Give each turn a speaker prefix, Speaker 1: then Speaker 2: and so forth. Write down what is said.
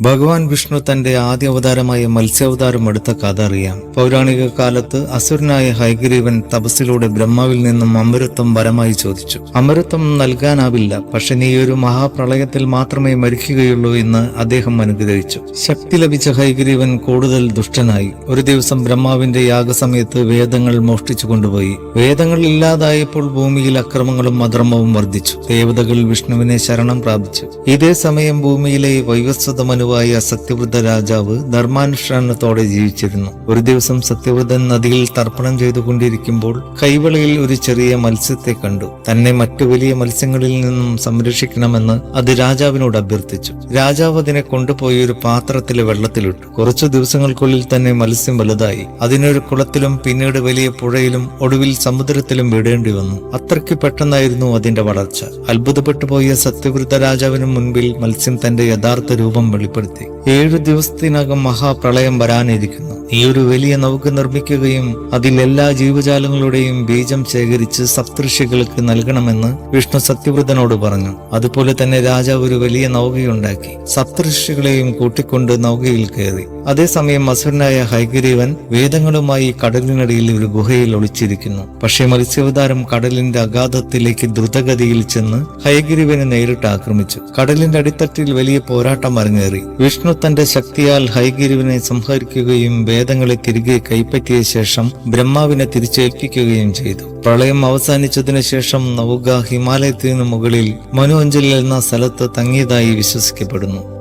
Speaker 1: ഭഗവാൻ വിഷ്ണു തന്റെ ആദ്യ അവതാരമായ മത്സ്യാവതാരം എടുത്ത കഥ അറിയാം. പൗരാണിക കാലത്ത് അസുരനായ ഹൈഗ്രീവൻ തപസ്സിലൂടെ ബ്രഹ്മാവിൽ നിന്നും അമരത്വം വരമായി ചോദിച്ചു. അമരത്വം നൽകാനാവില്ല പക്ഷെ നീ ഒരു മഹാപ്രളയത്തിൽ മാത്രമേ മരിക്കുകയുള്ളൂ എന്ന് അദ്ദേഹം അനുഗ്രഹിച്ചു. ശക്തി ലഭിച്ച ഹൈഗ്രീവൻ കൂടുതൽ ദുഷ്ടനായി. ഒരു ദിവസം ബ്രഹ്മാവിന്റെ യാഗസമയത്ത് വേദങ്ങൾ മോഷ്ടിച്ചു കൊണ്ടുപോയി. വേദങ്ങൾ ഇല്ലാതായപ്പോൾ ഭൂമിയിൽ അക്രമങ്ങളും അധർമ്മവും വർദ്ധിച്ചു. ദേവതകൾ വിഷ്ണുവിനെ ശരണം പ്രാപിച്ചു. ഇതേ സമയം ഭൂമിയിലെ വൈവസ്വത മനുവായ സത്യവ്രത രാജാവ് ധർമാനുഷ്ഠാനത്തോടെ ജീവിച്ചിരുന്നു. ഒരു ദിവസം സത്യവൃദ്ധൻ നദിയിൽ തർപ്പണം ചെയ്തുകൊണ്ടിരിക്കുമ്പോൾ കൈവളയിൽ ഒരു ചെറിയ മത്സ്യത്തെ കണ്ടു. തന്നെ മറ്റു വലിയ മത്സ്യങ്ങളിൽ നിന്നും സംരക്ഷിക്കണമെന്ന് അത് രാജാവിനോട് അഭ്യർത്ഥിച്ചു. രാജാവ് അതിനെ കൊണ്ടുപോയി ഒരു പാത്രത്തിലെ വെള്ളത്തിലിട്ടു. കുറച്ചു ദിവസങ്ങൾക്കുള്ളിൽ തന്നെ മത്സ്യം വലുതായി. അതിനൊരു കുളത്തിലും പിന്നീട് വലിയ പുഴയിലും ഒടുവിൽ സമുദ്രത്തിലും വിടേണ്ടി വന്നു. അത്രയ്ക്ക് പെട്ടെന്നായിരുന്നു അതിന്റെ വളർച്ച. അത്ഭുതപ്പെട്ടു പോയ സത്യവ്രത രാജാവിന് മുൻപിൽ മത്സ്യം തന്റെ യഥാർത്ഥ രൂപം വെളിപ്പെടുത്തി. ஞாபகப்படுத்தி ഏഴു ദിവസത്തിനകം മഹാപ്രളയം വരാനിരിക്കുന്നു. ഈ ഒരു വലിയ നൗക നിർമ്മിക്കുകയും അതിൽ എല്ലാ ജീവജാലങ്ങളുടെയും ബീജം ശേഖരിച്ച് സപ്തൃഷികൾക്ക് നൽകണമെന്ന് വിഷ്ണു സത്യവ്രതനോട് പറഞ്ഞു. അതുപോലെ തന്നെ രാജാവ് ഒരു വലിയ നൗകയുണ്ടാക്കി. സപ്തൃഷികളെയും കൂട്ടിക്കൊണ്ട് നൗകയിൽ കയറി. അതേസമയം അസുരനായ ഹൈഗരീവൻ വേദങ്ങളുമായി കടലിനടിയിൽ ഒരു ഗുഹയിൽ ഒളിച്ചിരിക്കുന്നു. പക്ഷേ മത്സ്യവതാരം കടലിന്റെ അഗാധത്തിലേക്ക് ദ്രുതഗതിയിൽ ചെന്ന് ഹൈഗ്രീവനെ നേരിട്ട് ആക്രമിച്ചു. കടലിന്റെ അടിത്തട്ടിൽ വലിയ പോരാട്ടം അരങ്ങേറി. വിഷ്ണു തന്റെ ശക്തിയാൽ ഹൈഗിരിവിനെ സംഹരിക്കുകയും വേദങ്ങളെ തിരികെ കൈപ്പറ്റിയ ശേഷം ബ്രഹ്മാവിനെ തിരിച്ചേൽപ്പിക്കുകയും ചെയ്തു. പ്രളയം അവസാനിച്ചതിനു ശേഷം നവുക ഹിമാലയത്തിനു മുകളിൽ മനു അഞ്ചലിൽ എന്ന സ്ഥലത്ത് തങ്ങിയതായി വിശ്വസിക്കപ്പെടുന്നു.